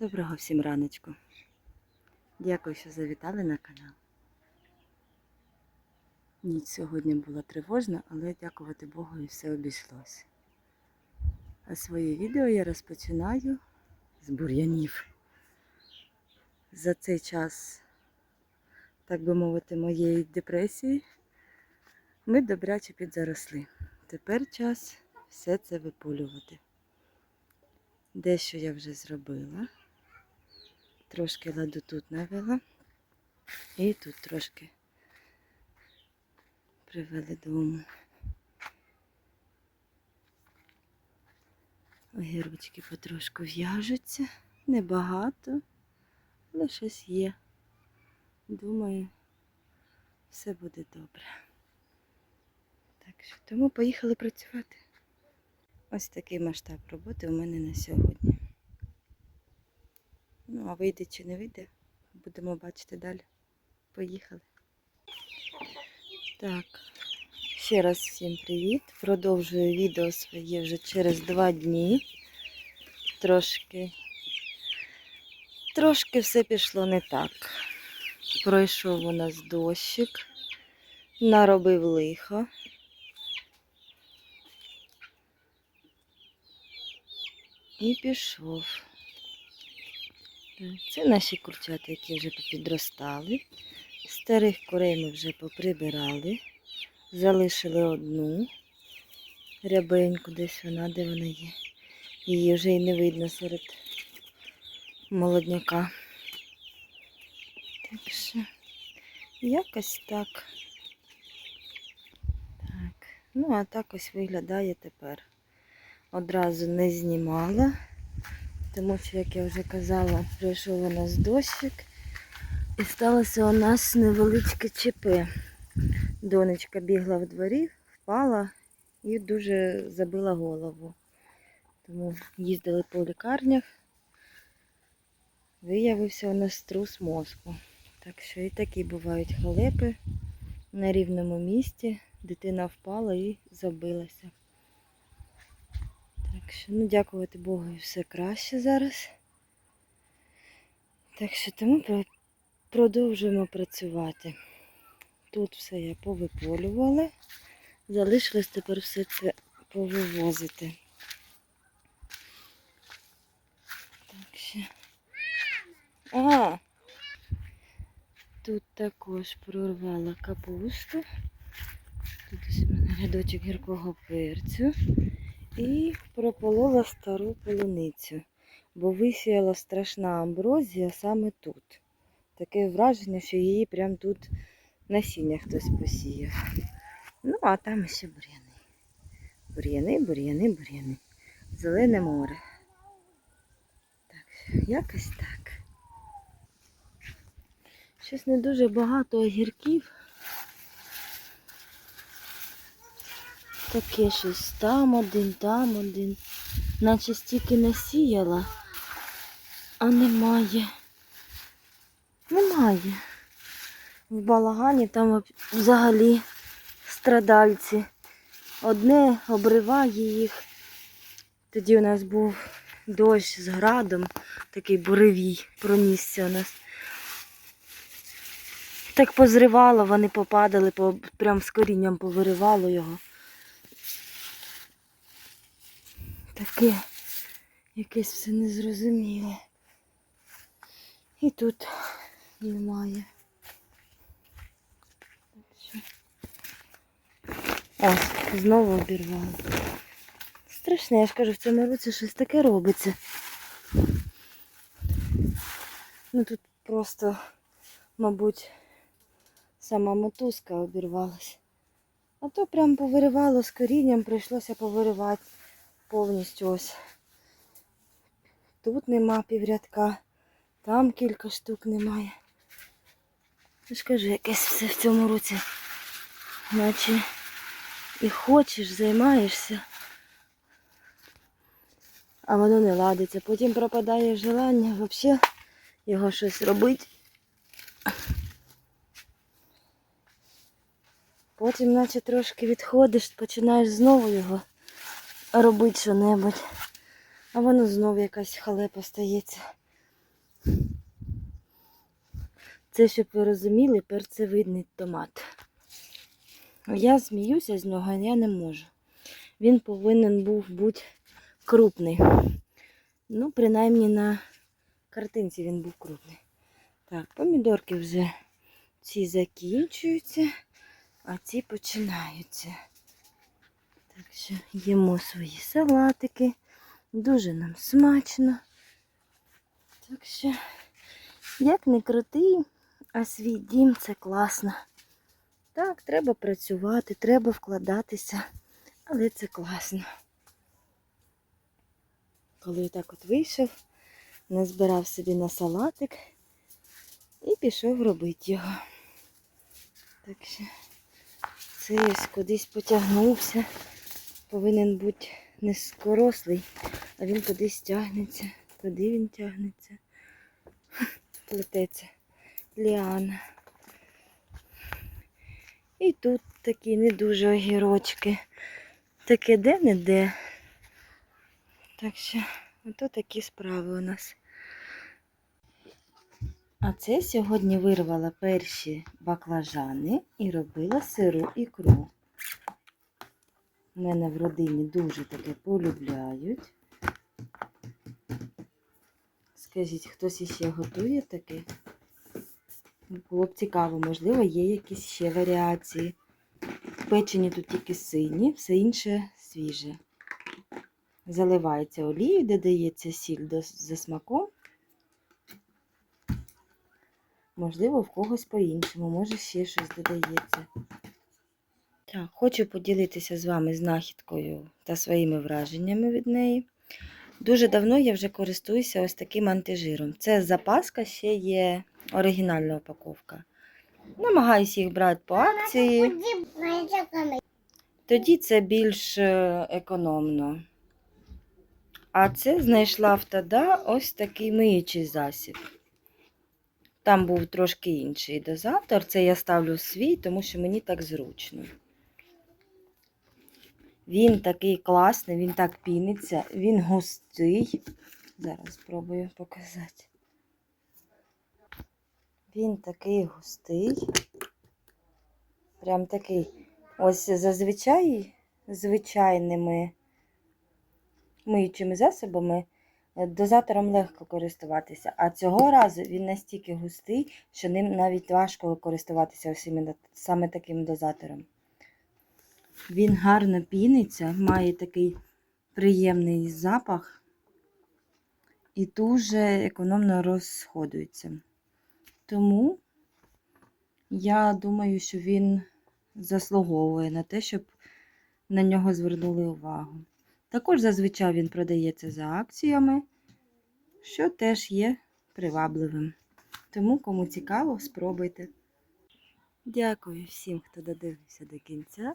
Доброго всім раночку. Дякую, що завітали на канал. Ніч сьогодні була тривожна, але дякувати Богу і все обійшлося. А своє відео я розпочинаю з бур'янів. За цей час, так би мовити, моєї депресії ми добряче підзаросли. Тепер час все це виполювати. Дещо я вже зробила. Трошки ладу тут навела. І тут трошки привели дому. Огірочки потрошку в'яжуться. Небагато, але щось є. Думаю, все буде добре. Так що тому поїхали працювати. Ось такий масштаб роботи у мене на сьогодні. Ну, а вийде чи не вийде, будемо бачити далі. Поїхали. Так, ще раз всім привіт. Продовжую відео своє вже через два дні. Трошки, трошки все пішло не так. Пройшов у нас дощик, наробив лихо. І пішов. Це наші курчата, які вже попідростали. Старих курей ми вже поприбирали. Залишили одну рябеньку, десь вона, де вона є. Її вже і не видно серед молодняка. Так що якось так. Так. Ну, а так ось виглядає тепер одразу не знімала, тому що, як я вже казала, прийшов у нас дощик і сталося у нас невеличке ЧП. Донечка бігла в дворі, впала і дуже забила голову. Тому їздили по лікарнях. Виявився у нас трус мозку. Так що і такі бувають халепи на рівному місці. Дитина впала і забилася. Що, ну, дякувати Богу, все краще зараз. Так що тому продовжуємо працювати. Тут все я повиполювала. Залишилось тепер все це повивозити. Так що. А, тут також прорвала капусту. Тут ось у мене рядочок гіркого перцю. І прополола стару полуницю, бо висіяла страшна амброзія саме тут. Таке враження, що її прямо тут насіння хтось посіяв. Ну, а там ще бур'яни. Бур'яни, бур'яни, бур'яни. Зелене море. Так, якось так. Щось не дуже багато огірків. Таке щось там один, там один. Наче стільки насіяла, а немає. Немає. В балагані там взагалі страдальці. Одне обриває їх. Тоді у нас був дощ з градом, такий буревій пронісся у нас. Так позривало, вони попадали, прям з корінням повиривало його. Таке якесь все незрозуміле. І тут немає. Ось, знову обірвала. Страшне, я ж кажу, в цьому році щось таке робиться. Ну тут просто, мабуть, сама мотузка обірвалась. А то прям повиривало з корінням, прийшлося повиривати повністю ось. Тут нема піврядка, там кілька штук немає. Я ж кажу, якесь все в цьому році. Наче і хочеш, займаєшся, а воно не ладиться. Потім пропадає желання взагалі його щось робити. Потім, наче трошки відходиш, починаєш знову його робити що-небудь. А воно знову якась халепа стається. Це, щоб ви розуміли, перцевидний томат. Я зміюся з нього, я не можу. Він повинен був бути крупний. Ну, принаймні на картинці він був крупний. Так, помідорки вже ці закінчуються, а ці починаються. Так що їмо свої салатики. Дуже нам смачно. Так що, як не крутий, а свій дім це класно. Так, треба працювати, треба вкладатися, але це класно. Коли так от вийшов, назбирав собі на салатик і пішов робити його. Так що це ось кудись потягнувся. Повинен бути низькорослий, а він кудись тягнеться. Куди він тягнеться? Плететься. Ліана. І тут такі не дуже огірочки. Таке де-не-де. Так що, ото такі справи у нас. А це сьогодні вирвала перші баклажани і робила сиру ікру. У мене в родині дуже таке полюбляють. Скажіть, хтось іще готує таке? Було б цікаво, можливо, є якісь ще варіації. Печені тут тільки сині, все інше свіже. Заливається олією, додається сіль за смаком. Можливо, в когось по-іншому, може ще щось додається. Так, хочу поділитися з вами знахідкою та своїми враженнями від неї. Дуже давно я вже користуюся ось таким антижиром. Це запаска, ще є оригінальна упаковка. Намагаюся їх брати по акції. Тоді це більш е, економно. А це знайшла в Тада ось такий миючий засіб. Там був трошки інший дозатор. Це я ставлю свій, тому що мені так зручно. Він такий класний, він так піниться, він густий. Зараз спробую показати. Він такий густий. Прям такий. Ось зазвичай звичайними миючими засобами е, дозатором легко користуватися. А цього разу він настільки густий, що ним навіть важко користуватися ось саме таким дозатором. Він гарно піниться, має такий приємний запах і дуже економно розходується. Тому я думаю, що він заслуговує на те, щоб на нього звернули увагу. Також зазвичай він продається за акціями, що теж є привабливим. Тому, кому цікаво, спробуйте. Дякую всім, хто додивився до кінця.